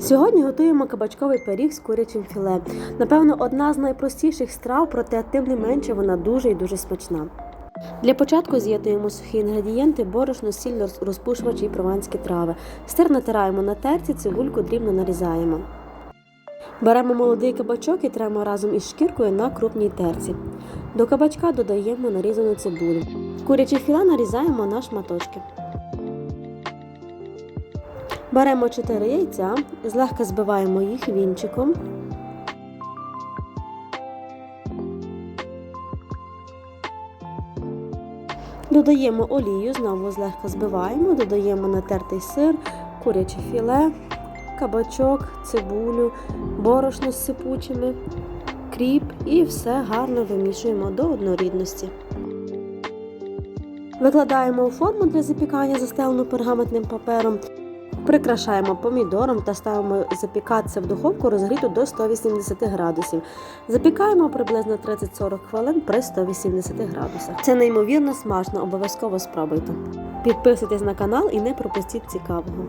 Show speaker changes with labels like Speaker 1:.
Speaker 1: Сьогодні готуємо кабачковий пиріг з курячим філе. Напевно, одна з найпростіших страв, проте тим не менше вона дуже і дуже смачна. Для початку з'єднуємо сухі інгредієнти, борошно, сіль, роз- розпушувач і прованські трави. Сир натираємо на терці, цибульку дрібно нарізаємо. Беремо молодий кабачок і тремо разом із шкіркою на крупній терці. До кабачка додаємо нарізану цибулю. Куряче філе нарізаємо на шматочки. Беремо 4 яйця, злегка збиваємо їх вінчиком. Додаємо олію, знову злегка збиваємо, додаємо натертий сир, куряче філе, кабачок, цибулю, борошно з сипучими, кріп і все гарно вимішуємо до однорідності. Викладаємо у форму для запікання, застелену пергаментним папером. Прикрашаємо помідором та ставимо запікатися в духовку розгріту до 180 градусів. Запікаємо приблизно 30-40 хвилин при 180 градусах. Це неймовірно смачно, обов'язково спробуйте. Підписуйтесь на канал і не пропустіть цікавого.